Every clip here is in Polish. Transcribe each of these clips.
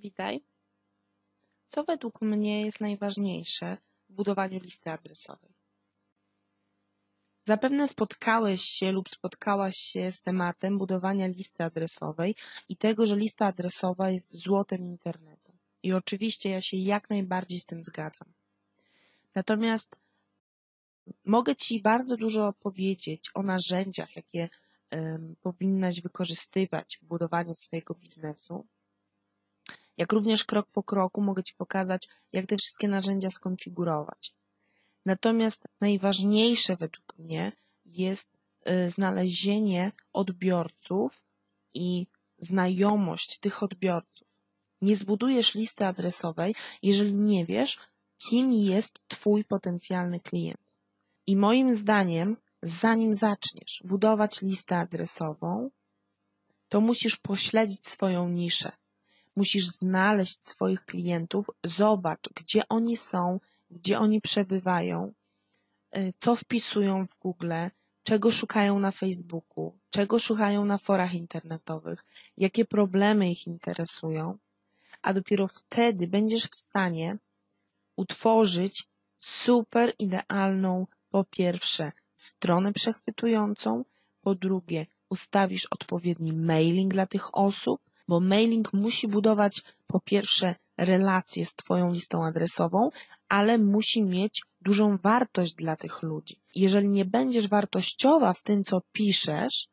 Witaj. Co według mnie jest najważniejsze w budowaniu listy adresowej? Zapewne spotkałeś się lub spotkałaś się z tematem budowania listy adresowej i tego, że lista adresowa jest złotem internetu. I oczywiście ja się jak najbardziej z tym zgadzam. Natomiast mogę Ci bardzo dużo powiedzieć o narzędziach, jakie powinnaś wykorzystywać w budowaniu swojego biznesu, jak również krok po kroku mogę Ci pokazać, jak te wszystkie narzędzia skonfigurować. Natomiast najważniejsze według mnie jest y, znalezienie odbiorców i znajomość tych odbiorców. Nie zbudujesz listy adresowej, jeżeli nie wiesz, kim jest Twój potencjalny klient. I moim zdaniem, zanim zaczniesz budować listę adresową, to musisz pośledzić swoją niszę. Musisz znaleźć swoich klientów, zobacz, gdzie oni są, gdzie oni przebywają, y, co wpisują w Google, czego szukają na Facebooku, czego szukają na forach internetowych, jakie problemy ich interesują, a dopiero wtedy będziesz w stanie utworzyć super idealną, po pierwsze, stronę przechwytującą, po drugie, ustawisz odpowiedni mailing dla tych osób, bo mailing musi budować po pierwsze relacje z Twoją listą adresową, ale musi mieć dużą wartość dla tych ludzi. Jeżeli nie będziesz wartościowa w tym, co piszesz,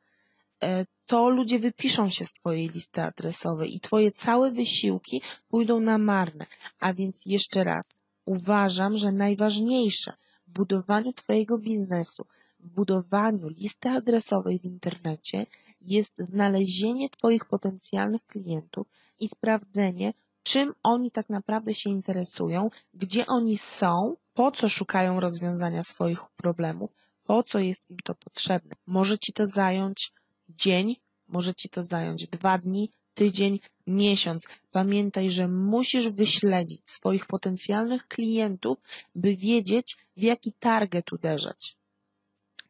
e, to ludzie wypiszą się z Twojej listy adresowej i Twoje całe wysiłki pójdą na marne. A więc jeszcze raz, uważam, że najważniejsze w budowaniu Twojego biznesu, w budowaniu listy adresowej w internecie jest znalezienie Twoich potencjalnych klientów i sprawdzenie, czym oni tak naprawdę się interesują, gdzie oni są, po co szukają rozwiązania swoich problemów, po co jest im to potrzebne. Może Ci to zająć dzień, może Ci to zająć dwa dni, tydzień, miesiąc. Pamiętaj, że musisz wyśledzić swoich potencjalnych klientów, by wiedzieć, w jaki target uderzać.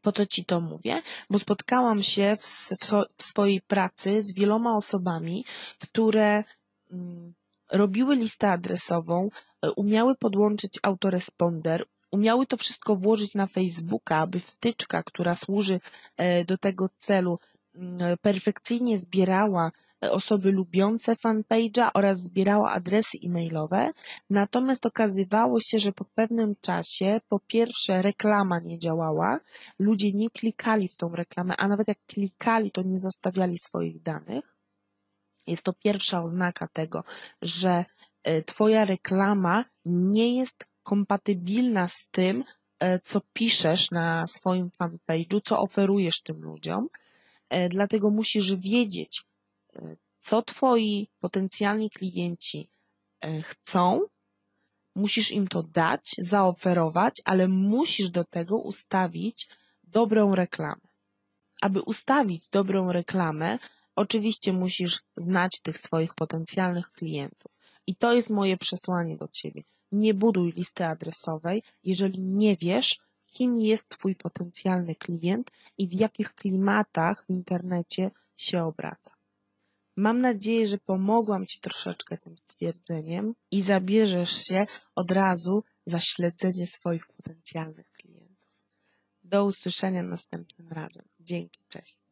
Po co Ci to mówię? Bo spotkałam się w, w swojej pracy z wieloma osobami, które mm, robiły listę adresową, e, umiały podłączyć autoresponder, umiały to wszystko włożyć na Facebooka, aby wtyczka, która służy e, do tego celu, mm, perfekcyjnie zbierała osoby lubiące fanpage'a oraz zbierała adresy e-mailowe. Natomiast okazywało się, że po pewnym czasie po pierwsze reklama nie działała, ludzie nie klikali w tą reklamę, a nawet jak klikali, to nie zostawiali swoich danych. Jest to pierwsza oznaka tego, że e, Twoja reklama nie jest kompatybilna z tym, e, co piszesz na swoim fanpage'u, co oferujesz tym ludziom. E, dlatego musisz wiedzieć, co Twoi potencjalni klienci e, chcą, musisz im to dać, zaoferować, ale musisz do tego ustawić dobrą reklamę. Aby ustawić dobrą reklamę, oczywiście musisz znać tych swoich potencjalnych klientów. I to jest moje przesłanie do Ciebie. Nie buduj listy adresowej, jeżeli nie wiesz, kim jest Twój potencjalny klient i w jakich klimatach w internecie się obraca. Mam nadzieję, że pomogłam Ci troszeczkę tym stwierdzeniem i zabierzesz się od razu za śledzenie swoich potencjalnych klientów. Do usłyszenia następnym razem. Dzięki, cześć.